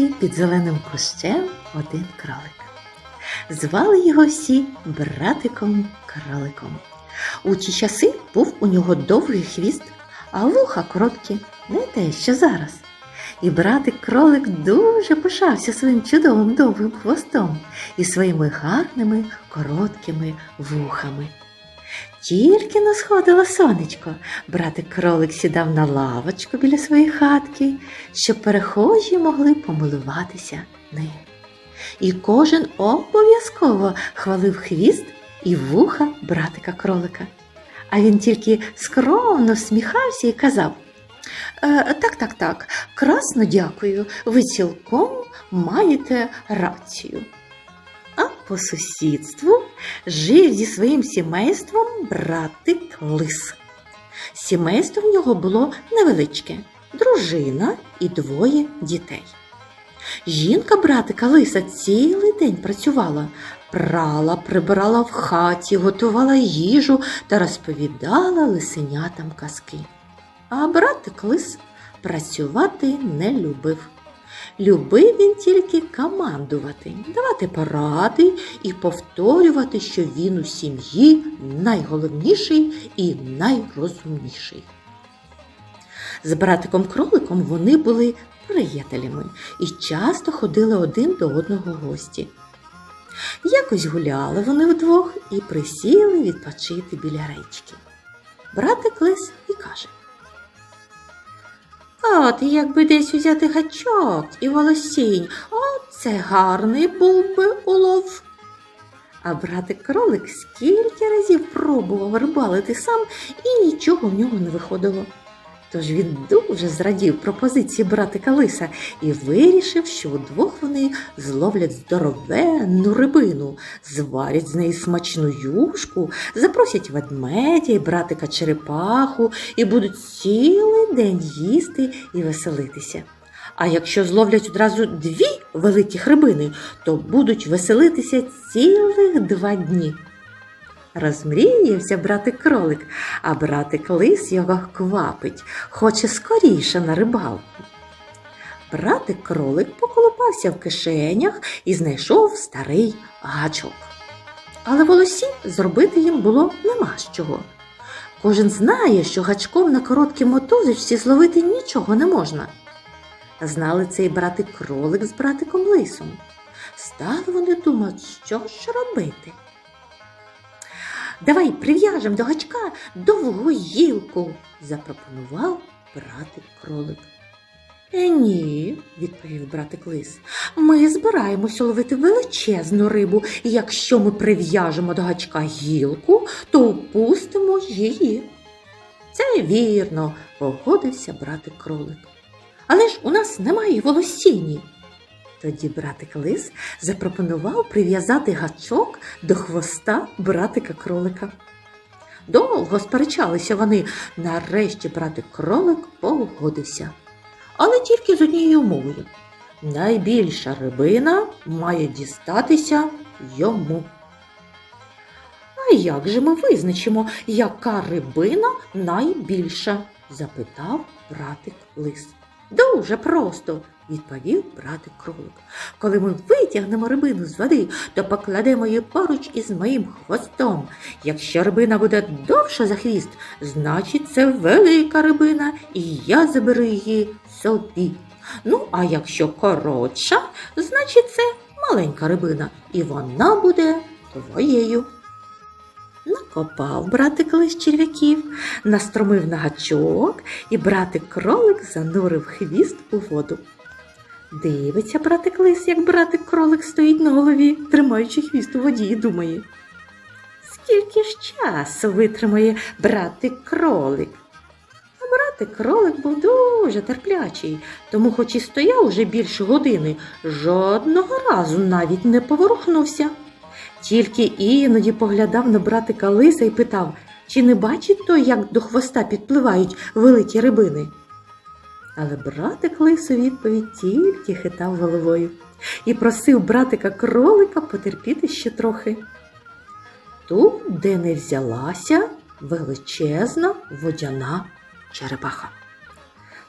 хатинці під зеленим кущем один кролик. Звали його всі братиком кроликом. У ті часи був у нього довгий хвіст, а вуха короткі, не те, що зараз. І братик кролик дуже пишався своїм чудовим довгим хвостом і своїми гарними короткими вухами. Тільки не сходило сонечко, братик кролик сідав на лавочку біля своєї хатки, щоб перехожі могли помилуватися ним. І кожен обов'язково хвалив хвіст і вуха братика кролика. А він тільки скромно всміхався і казав «Е, Так, так, так, красно дякую, ви цілком маєте рацію. По сусідству жив зі своїм сімейством братик лис. Сімейство в нього було невеличке дружина і двоє дітей. Жінка братика лиса цілий день працювала, прала, прибирала в хаті, готувала їжу та розповідала лисенятам казки. А братик лис працювати не любив. Любив він тільки командувати, давати поради і повторювати, що він у сім'ї найголовніший і найрозумніший. З братиком кроликом вони були приятелями і часто ходили один до одного в гості. Якось гуляли вони вдвох і присіли відпочити біля речки. Братик лис і каже. От якби десь узяти гачок і волосінь, оце гарний був би улов. А братик кролик скільки разів пробував рибалити сам і нічого в нього не виходило. Тож він дуже зрадів пропозиції братика лиса і вирішив, що удвох вони зловлять здоровенну рибину, зварять з неї смачну юшку, запросять ведмедя і братика черепаху і будуть цілий день їсти і веселитися. А якщо зловлять одразу дві великих рибини, то будуть веселитися цілих два дні. Розмріявся братик кролик, а братик лис його квапить, хоче скоріше на рибалку. Братик кролик поколупався в кишенях і знайшов старий гачок. Але волосі зробити їм було нема з чого. Кожен знає, що гачком на короткій мотузочці зловити нічого не можна. Знали цей братик кролик з братиком лисом. Стали вони думати, що ж робити. Давай прив'яжемо до гачка довгу гілку, запропонував братик кролик. Е, ні, відповів братик лис. Ми збираємося ловити величезну рибу, і якщо ми прив'яжемо до гачка гілку, то упустимо її. Це вірно, погодився братик кролик. Але ж у нас немає волосіні. Тоді братик лис запропонував прив'язати гачок до хвоста братика кролика. Довго сперечалися вони, нарешті братик кролик погодився. Але тільки з однією умовою. Найбільша рибина має дістатися йому. А як же ми визначимо, яка рибина найбільша? запитав братик лис. Дуже просто, відповів братик кролик. Коли ми витягнемо рибину з води, то покладемо її поруч із моїм хвостом. Якщо рибина буде довша за хвіст, значить це велика рибина, і я заберу її собі. Ну, а якщо коротша, значить це маленька рибина, і вона буде твоєю. Накопав братик лис черв'яків, настромив на гачок, і братик кролик занурив хвіст у воду. Дивиться братик лис, як братик кролик стоїть на голові, тримаючи хвіст у воді, і думає. Скільки ж часу витримає братик кролик? А братик кролик був дуже терплячий, тому, хоч і стояв уже більше години, жодного разу навіть не поворухнувся. Тільки іноді поглядав на братика лиса і питав, чи не бачить той, як до хвоста підпливають великі рибини. Але братик лис у відповідь тільки хитав головою і просив братика кролика потерпіти ще трохи. Тут, де не взялася величезна водяна черепаха.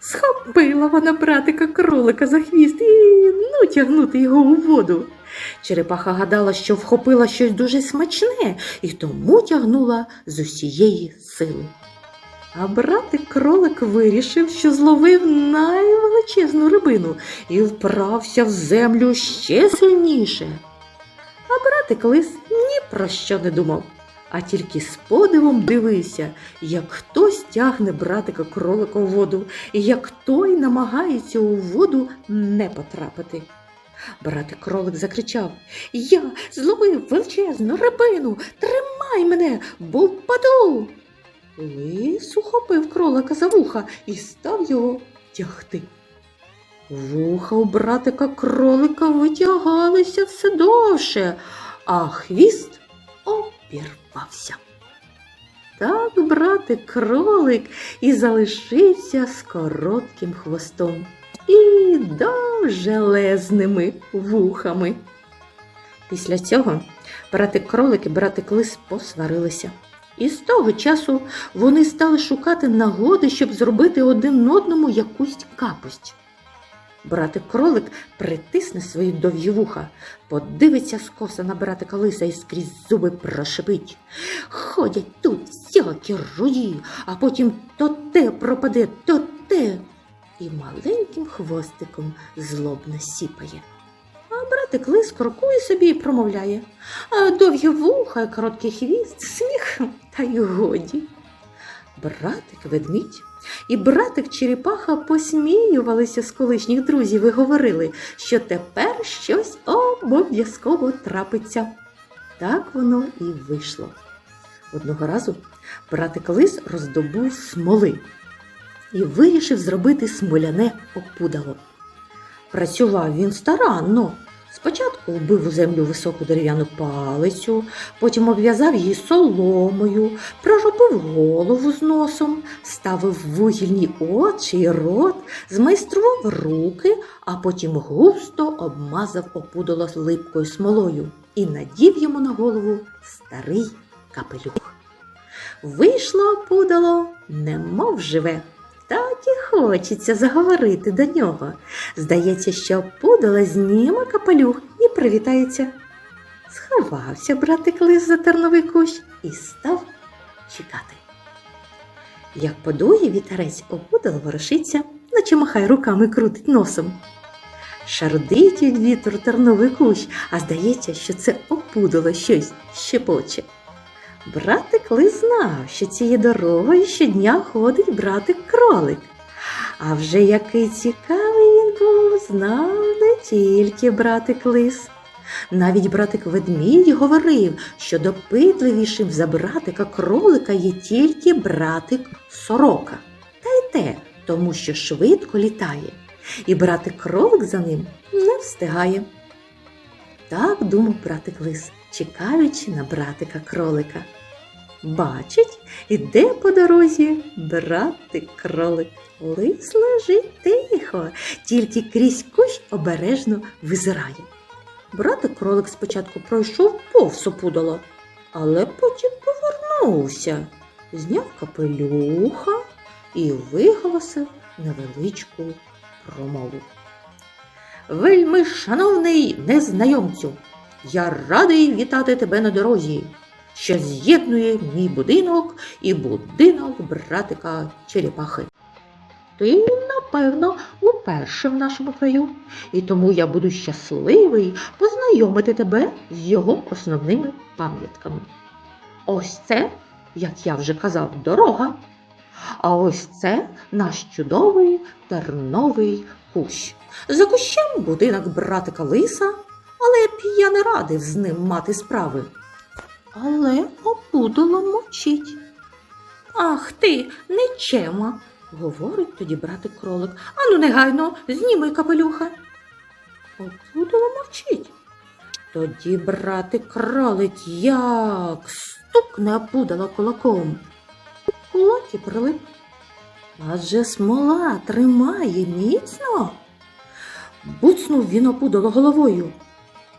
Схопила вона братика кролика за хвіст і ну тягнути його у воду. Черепаха гадала, що вхопила щось дуже смачне і тому тягнула з усієї сили. А братик кролик вирішив, що зловив найвеличезну рибину і вправся в землю ще сильніше. А братик лис ні про що не думав, а тільки з подивом дивився, як хтось тягне братика кролика у воду, і як той намагається у воду не потрапити. Братик кролик закричав Я зловив величезну рибину, тримай мене, бо впаду. Лис ухопив кролика за вуха і став його тягти. Вуха у братика кролика витягалися все довше, а хвіст обірвався. Так братик кролик і залишився з коротким хвостом і довжелезними вухами. Після цього братик кролик і братик лис посварилися. І з того часу вони стали шукати нагоди, щоб зробити один одному якусь капусть. Братик кролик притисне свої довгі вуха, подивиться скоса на братика лиса і скрізь зуби прошипить. Ходять тут всякі руї, а потім то те пропаде, то те. І маленьким хвостиком злобно сіпає. А братик лис крокує собі і промовляє. А довгі вуха короткий хвіст, сміх та й годі. Братик ведмідь і братик черепаха посміювалися з колишніх друзів і говорили, що тепер щось обов'язково трапиться. Так воно і вийшло. Одного разу братик лис роздобув смоли і вирішив зробити смоляне опудало. Працював він старанно. Спочатку вбив у землю високу дерев'яну палицю, потім обв'язав її соломою, проробив голову з носом, ставив вугільні очі й рот, змайстрував руки, а потім густо обмазав опудало липкою смолою і надів йому на голову старий капелюх. Вийшло опудало, немов живе. Так і хочеться заговорити до нього. Здається, що пудала зніме капелюх і привітається. Сховався братик лис за терновий кущ і став чекати. Як подує вітерець, опудало ворушиться, наче махає руками крутить носом. Шардить від вітру терновий кущ, а здається, що це опудало щось щепоче. Братик лис знав, що цією дорогою щодня ходить братик кролик. А вже який цікавий він був, знав не тільки братик лис. Навіть братик ведмідь говорив, що допитливішим за братика кролика є тільки братик сорока. Та й те, тому що швидко літає, і братик кролик за ним не встигає. Так думав братик лис, чекаючи на братика кролика. Бачить, іде по дорозі братик кролик. Лис лежить тихо, тільки крізь кущ обережно визирає. Братик кролик спочатку пройшов повз опудало, але потім повернувся, зняв капелюха і виголосив невеличку промову. Вельми шановний незнайомцю, я радий вітати тебе на дорозі, що з'єднує мій будинок і будинок братика Черепахи. Ти, напевно, уперше в нашому краю, і тому я буду щасливий познайомити тебе з його основними пам'ятками. Ось це, як я вже казав, дорога. А ось це наш чудовий терновий кущ. За кущем будинок братика лиса, але б я не радив з ним мати справи. Але опудало мовчить. Ах ти, нечема, говорить тоді братик кролик. Ану негайно, зніми капелюха. Опудало мовчить. Тоді братик кролик як стукне опудало кулаком. Кулак і прилип. Адже смола тримає міцно. Буцнув він опудало головою,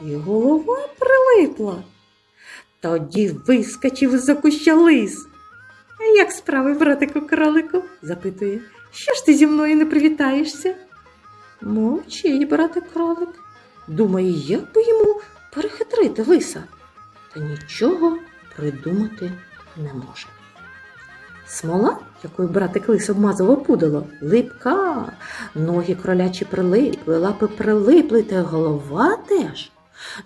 і голова прилипла. Тоді вискочив за куща лис. Як справи, братику кролику? запитує. Що ж ти зі мною не привітаєшся? Мовчить, брате кролик. Думає, як би йому перехитрити лиса, та нічого придумати не може. Смола, якою братик лис обмазував пудало, липка, ноги кролячі прилипли, лапи прилипли, та голова теж.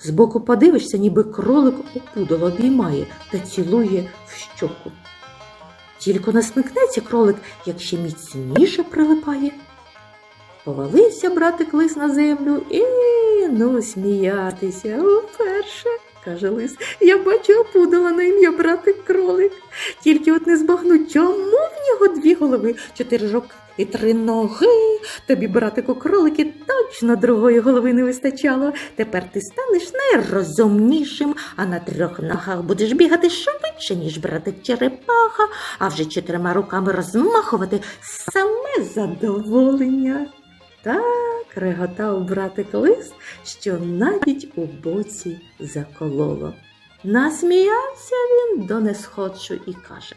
Збоку подивишся, ніби кролик опудало обіймає та цілує в щоку. Тільки не смикнеться кролик, як ще міцніше прилипає. Повалився братик лис на землю і ну сміятися. Уперше, каже лис, я бачу опудала на ім'я братик кролик. Тільки от не збагну, чому в нього дві голови, чотири жоки і три ноги. Тобі, братику, кролики, точно другої голови не вистачало. Тепер ти станеш найрозумнішим, а на трьох ногах будеш бігати швидше, ніж братик черепаха, а вже чотирма руками розмахувати саме задоволення. Так реготав братик лис, що навіть у боці закололо. Насміявся він до несходжу і каже.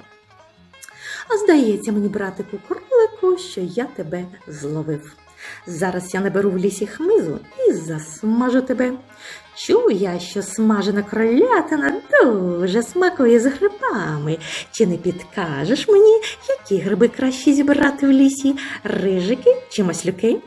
А здається мені, братику кролику, що я тебе зловив. Зараз я наберу в лісі хмизу і засмажу тебе. Чую я, що смажена кролятина дуже смакує з грибами. Чи не підкажеш мені, які гриби краще зібрати в лісі? Рижики чи маслюки?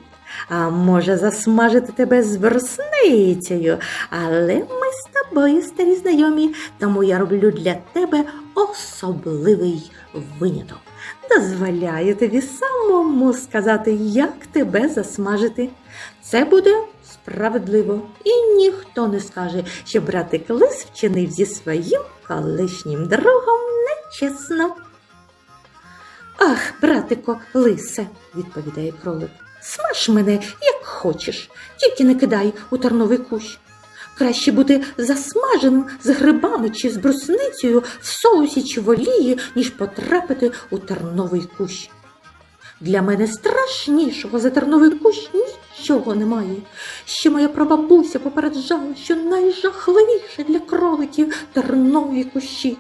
А може засмажити тебе з брусницею, але ми з тобою старі знайомі, тому я роблю для тебе особливий виняток. Дозволяю тобі самому сказати, як тебе засмажити. Це буде справедливо, і ніхто не скаже, що братик лис вчинив зі своїм колишнім другом нечесно. Ах, братико, лисе, відповідає кролик. Смаж мене, як хочеш, тільки не кидай у терновий кущ. Краще бути засмаженим з грибами чи з брусницею в соусі чи в олії, ніж потрапити у терновий кущ. Для мене страшнішого за терновий кущ нічого немає. Ще моя прабабуся попереджала, що найжахливіше для кроликів тернові кущі.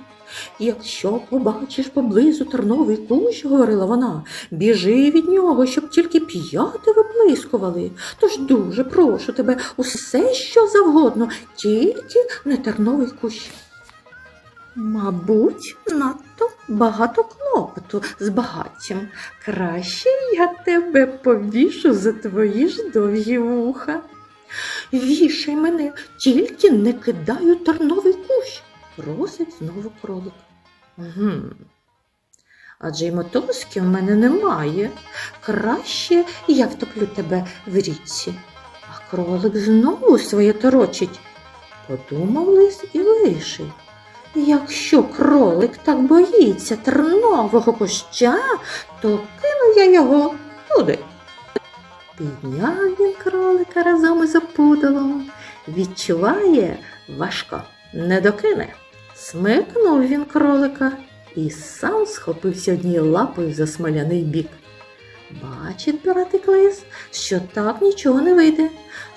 Якщо побачиш поблизу терновий кущ, говорила вона, біжи від нього, щоб тільки п'яти виблискували. Тож дуже прошу тебе усе, що завгодно, тільки не терновий кущ. Мабуть, надто багато клопоту з багаттям. Краще я тебе повішу за твої ж довгі вуха. Вішай мене, тільки не кидай у терновий кущ, просить знову кролик. Угу. Адже й мотузки в мене немає. Краще я втоплю тебе в річці. А кролик знову своє торочить. Подумав лис і вирішив. Якщо кролик так боїться тернового куща, то кину я його туди. Підняв він кролика разом із опудалом. Відчуває важко, не докине. Смикнув він кролика і сам схопився однією лапою за смоляний бік. Бачить братик лис, що так нічого не вийде.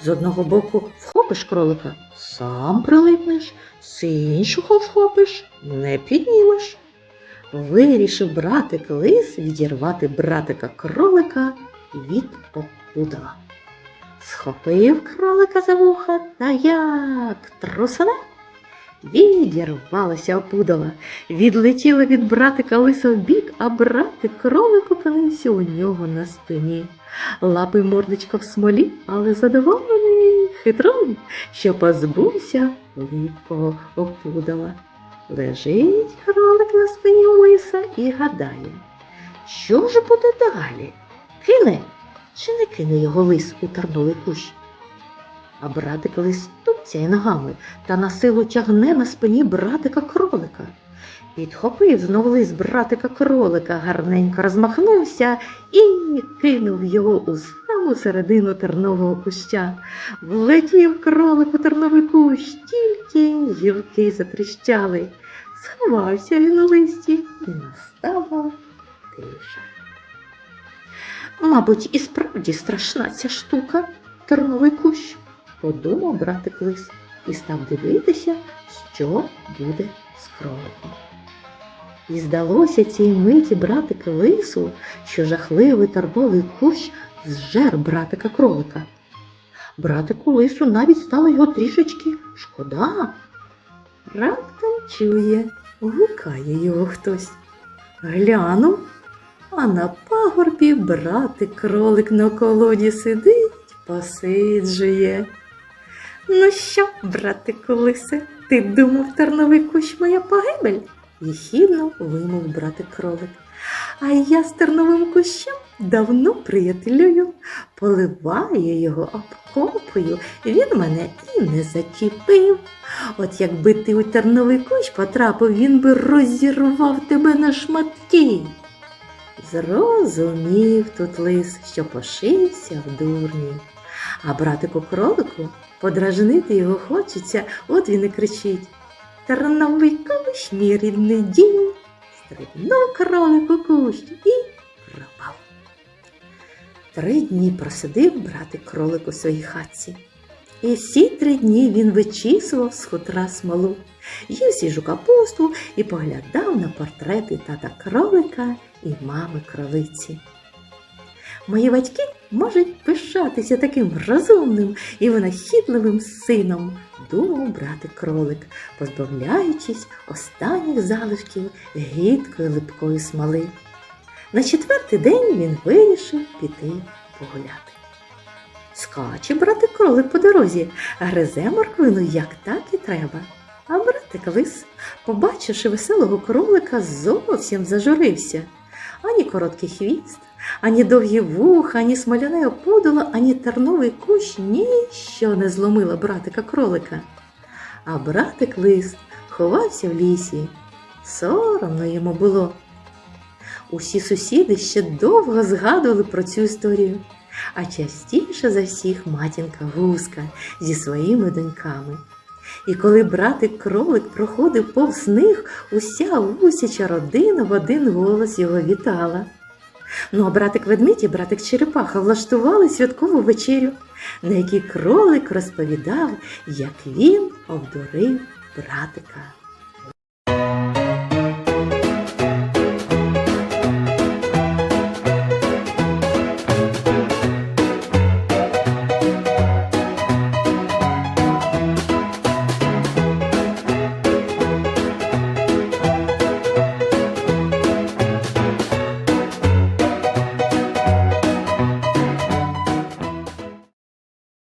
З одного боку вхопиш кролика, сам прилипнеш, з іншого вхопиш, не піднімеш. Вирішив братик лис відірвати братика кролика від опудала. Схопив кролика за вуха та як трусане. Відірвалася опудала, відлетіла від братика лиса в бік, а братик кролик опинився у нього на спині. Лапи мордочка в смолі, але задоволений хитрун, що позбувся липкого опудала. Лежить кролик на спині у лиса і гадає, що ж буде далі? Кине чи не кине його лис у терновий кущ? А братик лис тупцяє ногами та на силу тягне на спині братика кролика. Підхопив знову лис братика кролика, гарненько розмахнувся і кинув його у саму середину тернового куща. Влетів кролик у терновий кущ, тільки гілки затріщали. Сховався він у листі і настала тиша. Мабуть, і справді страшна ця штука, терновий кущ, подумав братик лис і став дивитися, що буде з кроликом. І здалося цій миті братик лису, що жахливий торговий кущ зжер братика кролика. Братику лису навіть стало його трішечки шкода. Раптом чує, гукає його хтось. Глянув, а на пагорбі братик кролик на колоді сидить, посиджує. Ну що, братику лисе, ти думав, терновий кущ моя погибель? їхідно вимов братик кролик. А я з терновим кущем давно приятелюю, поливаю його обкопую, він мене і не зачепив. От якби ти у терновий кущ потрапив, він би розірвав тебе на шматки. Зрозумів тут лис, що пошився в дурні. А братику кролику подражнити його хочеться, от він і кричить. Терновий кущ, мій рідний дім, стрибнув кролик у кущ і пропав. Три дні просидив братик кролик у своїй хатці. І всі три дні він вичісував з хутра смолу, їв свіжу капусту і поглядав на портрети тата кролика і мами кролиці. Мої батьки можуть пишатися таким розумним і винахідливим сином, думав братик кролик, позбавляючись останніх залишків гидкої липкої смоли. На четвертий день він вирішив піти погуляти. Скаче братик кролик по дорозі, гризе морквину як так і треба. А братик лис, побачивши веселого кролика, зовсім зажурився. Ані короткий хвіст, ані довгі вуха, ані смоляне опудало, ані терновий кущ ніщо не зломило братика кролика. А братик лис ховався в лісі. Соромно йому було. Усі сусіди ще довго згадували про цю історію, а частіше за всіх матінка гуска зі своїми доньками. І коли братик кролик проходив повз них, уся гусяча родина в один голос його вітала. Ну а братик ведмідь і братик черепаха влаштували святкову вечерю, на якій кролик розповідав, як він обдурив братика